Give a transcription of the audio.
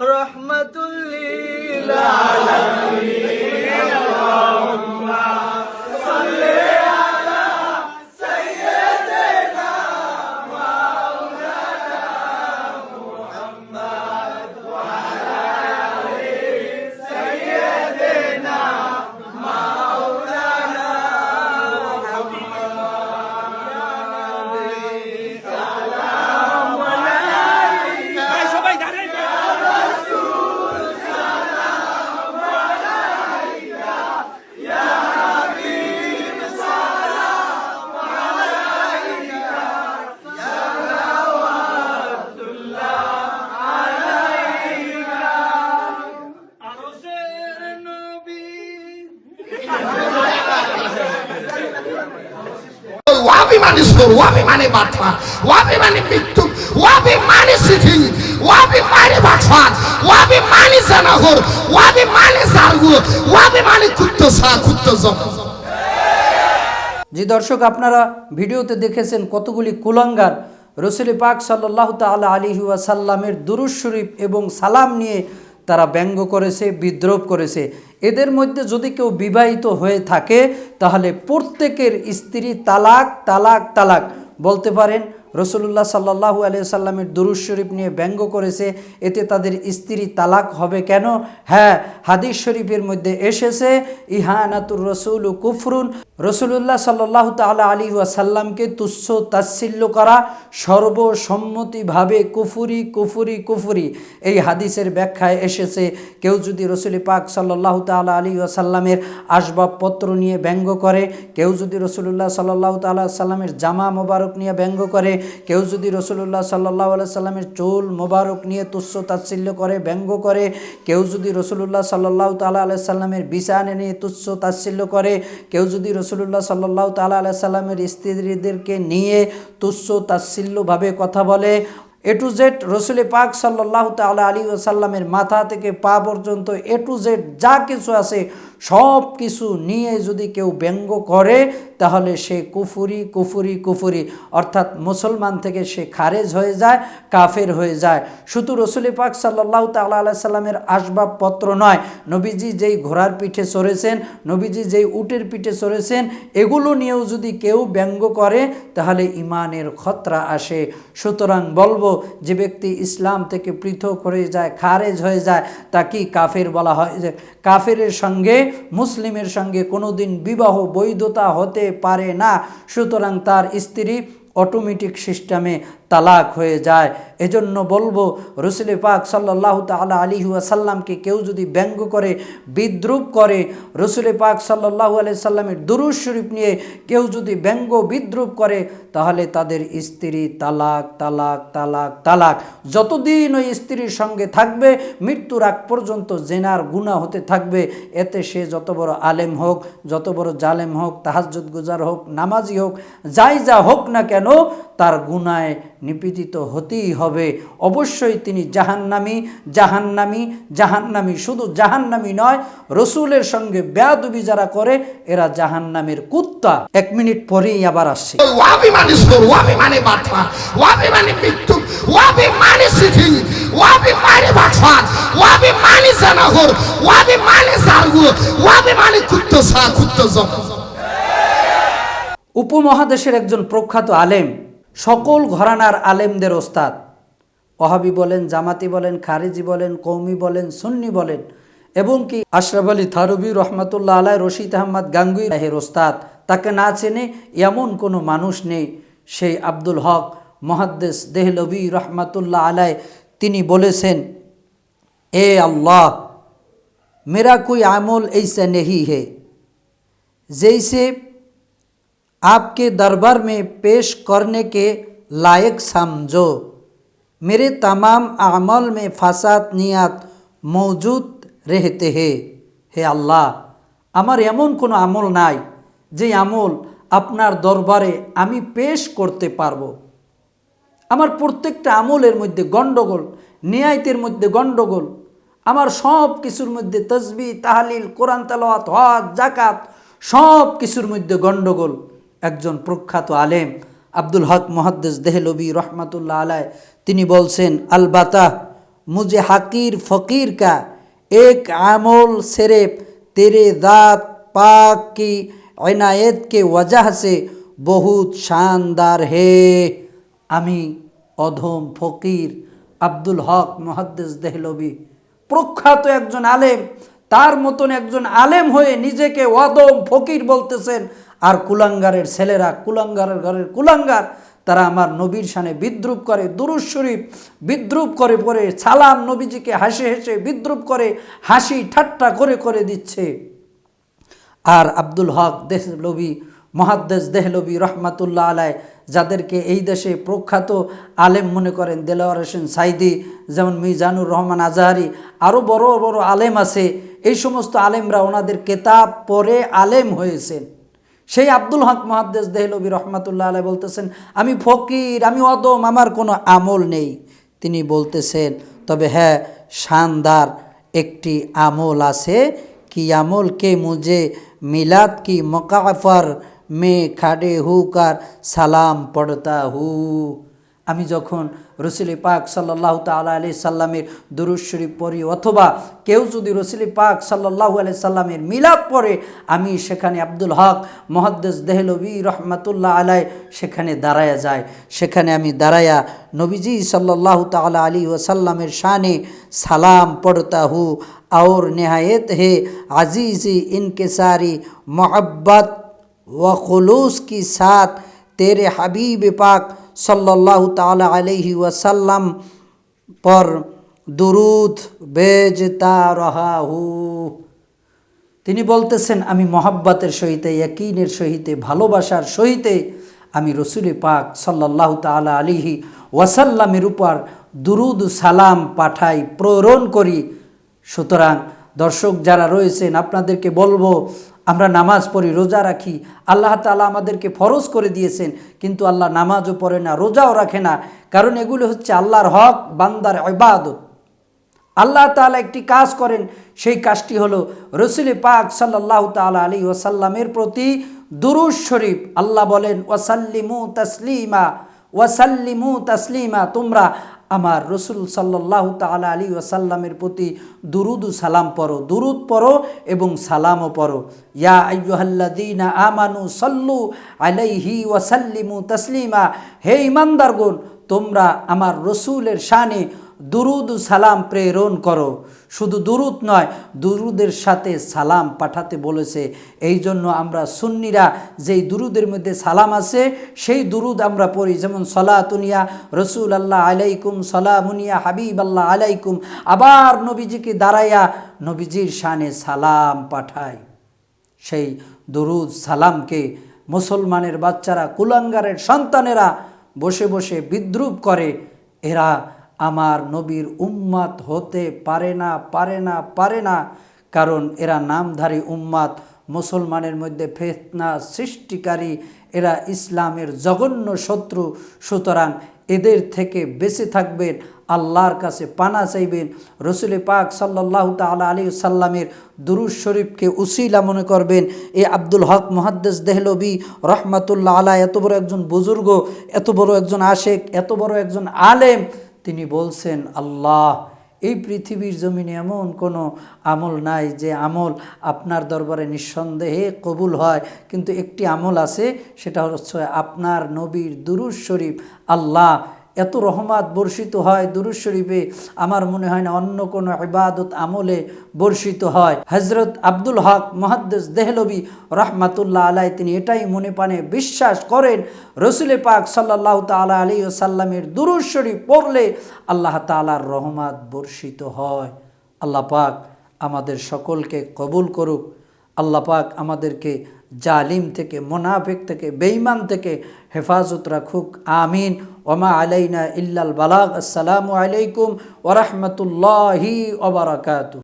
رحمة للعالمين. ওয়াবি মানে সুর ওয়াবি মানে বাটফা মানে মৃত্যু ওয়াবি মানে সিথিং ওয়াবি মানে বাটফা ওয়াবি মানে জানাহর ওয়াবি মানে জারগু ওয়াবি মানে কুত্তসা কুত্তজম যে দর্শক, আপনারা ভিডিওতে দেখেছেন কতগুলি কুলাঙ্গার। রসুল পাক সাল্লাহ তালা আলী ওয়াসাল্লামের দুরুজ শরীফ এবং সালাম নিয়ে তারা ব্যঙ্গ করেছে বিদ্রোপ করেছে। এদের মধ্যে যদি কেউ বিবাহিত হয়ে থাকে, তাহলে প্রত্যেকের স্ত্রী তালাক তালাক তালাক। বলতে পারেন রসুল্লাহ সাল্লাহু আলিয়া সাল্লামের দুরুজ শরীফ নিয়ে ব্যঙ্গ করেছে, এতে তাদের স্ত্রী তালাক হবে কেন? হ্যাঁ হাদিস শরীফের মধ্যে এসেছে, ইহানাতুর রসুল কুফরুন রসুল্লাহ সাল্লাহ তালা আলী ওয়াসাল্লামকে তুচ্ছ তাচ্ছিল্য করা সর্বসম্মতিভাবে কুফুরি কুফুরি কুফুরি এই হাদিসের ব্যাখ্যায় এসেছে। কেউ যদি রসুল পাক সাল্লাহ তালা আলী ওয়াসাল্লামের আসবাবপত্র নিয়ে ব্যঙ্গ করে, কেউ যদি রসুল্লাহ সাল্লাহ তাল্লাহ সাল্লামের জামা মোবারক নিয়ে ব্যঙ্গ করে, কেউ যদি রসুল্লাহ সাল্লাহ সাল্লামের চুল মোবারক নিয়ে তুচ্ছ তাচ্ছিল্য করে, ব্যঙ্গ করে, কেউ যদি রসুল্লাহ সাল্লাহ তাল্লাহ আলাই সাল্লামের বিছানে নিয়ে তুচ্ছ তাচ্ছিল্য করে, কেউ যদি রসুল্লাহ সাল্লাহ তাল্লাহ আলাই সাল্লামের স্ত্রীদেরকে নিয়ে তুচ্ছ তাচ্ছিল্যভাবে কথা বলে। এ টু জেড রসুল পাক সাল্লাহ তাল্লাহ আলী ওসাল্লামের মাথা থেকে পা পর্যন্ত এ টু জেড যা কিছু আছে সব কিছু নিয়ে যদি কেউ ব্যঙ্গ করে, তাহলে সে কুফুরি কুফুরি কুফুরি। অর্থাৎ মুসলমান থেকে সে খারেজ হয়ে যায়, কাফের হয়ে যায়। শুধু রসুল পাক সাল্লাহ তাল্লাহ আলাই সাল্লামের আসবাবপত্র নয়, নবীজি যেই ঘোড়ার পিঠে চড়েছেন, নবীজি যেই উটের পিঠে চড়েছেন, এগুলো নিয়েও যদি কেউ ব্যঙ্গ করে, তাহলে ইমানের খতরা আসে। সুতরাং বলব, যে ব্যক্তি ইসলাম থেকে পৃথক হয়ে যায়, খারেজ হয়ে যায়, তা কি কাফের বলা হয়? যে কাফেরের সঙ্গে মুসলিমের সঙ্গে কোনোদিন বিবাহ বৈধতা হতে পারে না। সুতরাং তার স্ত্রী অটোমেটিক সিস্টেমে তালাক হয়ে যায়। এজন্য বলব, রসুল পাক সাল্লাহ তালা আলী সাল্লামকে কেউ যদি ব্যঙ্গ করে, বিদ্রুপ করে, রসুল পাক সাল্লাহ আলি সাল্লামের দুরুজ শরীফ নিয়ে কেউ যদি ব্যঙ্গ, বিদ্রুপ করে, তাহলে তাদের স্ত্রী তালাক তালাক তালাক তালাক। যতদিন ওই স্ত্রীর সঙ্গে থাকবে, মৃত্যুর আগ পর্যন্ত জেনার গুণা হতে থাকবে। এতে সে যত বড় আলেম হোক, যত বড় জালেম হোক তাহাজুদ গুজার হোক, নামাজি হোক, যাই যা হোক না কেন তার গুনায় নিপীড়িত হতেই হবে। অবশ্যই তিনি জাহান্নামি জাহান্নামি জাহান্নামি শুধু জাহান্নামি নয় রসুলের সঙ্গে বেয়াদুবি যারা করে এরা জাহান্নামের কুত্তা। এক মিনিট পরেই আবার আসছে। উপমহাদেশের একজন প্রখ্যাত আলেম সকল ঘরানার আলেমদের ওস্তাদ। ওহাবি বলেন, জামাতি বলেন, খারিজি বলেন কৌমি বলেন, সুন্নি বলেন, এবং কি আশরাফ আলী থারুবি রহমতুল্লাহ আলাই রশিদ আহমদ গাঙ্গুই রাহের ওস্তাদ। তাকে না চেনে এমন কোনো মানুষ নেই, সেই আব্দুল হক মহাদ্দেস দেহলবি রহমাতুল্লাহ আলাই তিনি বলেছেন, এ আল্লাহ, মেরা কুই আমল এইসে নেহি হে। যেই সে आपके दरबार में पेश करने के लायक समझो मेरे तमाम अमल में फसाद नियत मौजूद रहते हैं হে আল্লাহ আমার এমন কোনো আমল নাই যে আমল আপনার দরবারে আমি পেশ করতে পারবো আমার প্রত্যেকটা আমলের মধ্যে গণ্ডগোল নিয়ায়তের মধ্যে গণ্ডগোল আমার সব কিছুর মধ্যে তসবি তাহালিল কোরআন তালাওয়াত হজ জাকাত সব কিছুর মধ্যে গণ্ডগোল একজন প্রখ্যাত আলেম, আব্দুল হক মহাদ্দেশ দেহলবি রহমাতুল্লাহ আলায় তিনি বলছেন আলবাতা মুজে হাকির ফকির কা, এক আমল সেরেফ তেরে দাঁত পাক কি অনায়েত কে ওয়াজাহ সে বহুত শানদার হে। আমি অধম ফকির আব্দুল হক মহাদ্দেস দেহলবি প্রখ্যাত একজন আলেম, তার মতন একজন আলেম হয়ে নিজেকে অদম ফকির বলতেছেন আর কুলাঙ্গারের ছেলেরা কুলাঙ্গারের ঘরের কুলাঙ্গার, তারা আমার নবীর সানে বিদ্রুপ করে দুরুজ শরীফ বিদ্রুপ করে পরে, সালাম নবীজিকে হাসি হেসে বিদ্রুপ করে, হাসি ঠাট্টা করে করে দিচ্ছে। আর আব্দুল হক দেহলবি মহাদ্দেশ দেহলবি রহমাতুল্লাহ আলাই যাদেরকে এই দেশে প্রখ্যাত আলেম মনে করেন দেলাওয়ার হোসেন সাইদি, যেমন মিজানুর রহমান আজাহারি আরও বড় বড় আলেম আছে। এই সমস্ত আলেমরা ওনাদের কেতাব পড়ে আলেম হয়েছেন। সেই আব্দুল হক মহাদ্দেশ দেহলবী রহমাতুল্লাহ আলাই বলতেছেন, আমি ফকির, আমি অদম, আমার কোনো আমল নেই। তিনি বলতেছেন, তবে হ্যাঁ শানদার একটি আমল আছে। কি আমল? কে মুজে মিলাদ? কি মকাফার? মে খাডে হুকার সালাম পড়তা হু। আমি যখন রসুলি পাক সাল্লাহ তালা আলি সাল্লামের দুরুজ শরীফ পড়ি অথবা কেউ যদি রসুলি পাক সাল্লাহ আলি সাল্লামের মিলাদ পড়ে আমি সেখানে আব্দুল হক মহাদ্দেস দেহলবি রহমাতুল্লাহ আলাই সেখানে দাঁড়ায়া যায় সেখানে আমি দাঁড়ায়া নবীজি সাল্লাহ তালা আলী ওসাল্লামের শানে সালাম পড়তা হু और नहायत है अजीज़ी इनकसारी मोहब्बत व खलूस के साथ तेरे हबीब पाक সাল্লাহ তালা আলহি ওয়াসাল্লাম পর দুরুদ বেজ রহাহু তিনি বলতেছেন, আমি মহাব্বাতের সহিতে একইনের সহিতে, ভালোবাসার সহিতে আমি রসুল পাক সাল্লাহ তালা আলিহি ওয়াসাল্লামের উপর দুরুদ সালাম পাঠাই, প্রেরণ করি। সুতরাং দর্শক যারা রয়েছেন, আপনাদেরকে বলব আমরা নামাজ পড়ি, রোজা রাখি। আল্লাহ তালা আমাদেরকে ফরজ করে দিয়েছেন, কিন্তু আল্লাহ নামাজও পড়ে না, রোজাও রাখে না। কারণ এগুলো হচ্ছে আল্লাহর হক, বান্দার ইবাদত। আল্লাহ তালা একটি কাজ করেন, সেই কাজটি হলো রসুল পাক সাল্লাহ তালা আলী ওসাল্লামের প্রতি দুরুজ শরীফ। আল্লাহ বলেন, ওয়াসাল্লিমু তসলিমা। ওয়াসাল্লিমু তাসলিমা, তোমরা আমার রসুল সাল্লাহ তালা আলী ওয়াসাল্লামের প্রতি দুরুদু সালাম পড়ো। দুরুদ পড়ো এবং সালামও পড়ো। ইয়া আয়ুহাল্লাদিনা আমানু সল্লু আলাইহি ওয়াসাল্লিমু তসলিমা। হে ইমানদারগুন তোমরা আমার রসুলের শানে দুরুদ সালাম প্রেরণ করো। শুধু দুরুদ নয়, দুরুদের সাথে সালাম পাঠাতে বলেছে। এই জন্য আমরা সুন্নিরা যেই দুরুদের মধ্যে সালাম আছে, সেই দুরুদ আমরা পড়ি। যেমন, সলাতুনিয়া রসুল আল্লাহ আলাইকুম সলামুনিয়া হাবিব আল্লাহ আলাইকুম। আবার নবীজিকে দাঁড়াইয়া নবীজির শানে সালাম পাঠায়। সেই দুরুদ সালামকে মুসলমানের বাচ্চারা, কুলাঙ্গারের সন্তানেরা বসে বসে বিদ্রুপ করে। এরা আমার নবীর উম্মাত হতে পারে না পারে না পারে না। কারণ এরা নামধারী উম্মাত, মুসলমানের মধ্যে ফেতনা সৃষ্টিকারী, এরা ইসলামের জঘন্য শত্রু। সুতরাং এদের থেকে বেঁচে থাকবেন, আল্লাহর কাছে পানা চাইবেন। রসুল পাক সাল্লাহ তালা আলী সাল্লামের দুরুজ শরীফকে উসিলা মনে করবেন, এ আব্দুল হক মহাদ্দেস দেহলবি রহমাতুল্লাহ আলা এত বড় একজন বুজুর্গ, এত বড় একজন আশেক, এত বড় একজন আলেম তিনি বলছেন, আল্লাহ, এই পৃথিবীর জমিনে এমন কোনো আমল নাই যে আমল আপনার দরবারে নিঃসন্দেহে কবুল হয়। কিন্তু একটি আমল আছে, সেটা হচ্ছে আপনার নবীর দুরুজ শরীফ, আল্লাহ। এত রহমাত বর্ষিত হয় দুরুজ শরীফে আমার মনে হয় না অন্য কোনো ইবাদত আমলে বর্ষিত হয়। হজরত আব্দুল হক মহাদ্দেস দেহলবি রহমাতুল্লাহ আলাই তিনি এটাই মনে পানে বিশ্বাস করেন, রসুলে পাক সাল্লাহ তালা আলী ও সাল্লামের দুরুজ শরীফ পড়লে আল্লাহ তালার রহমাত বর্ষিত হয়। আল্লাহ পাক আমাদের সকলকে কবুল করুক, আল্লাহ পাক আমাদেরকে জালিম থেকে, মোনাফেক থেকে, বেঈমান থেকে হেফাজত রাখুক। আমিন। ওমা আলাইনা ইল্লাল বালাগ। আসসালামু আলাইকুম ওরহমতুল্লাহি ওবরাকাতু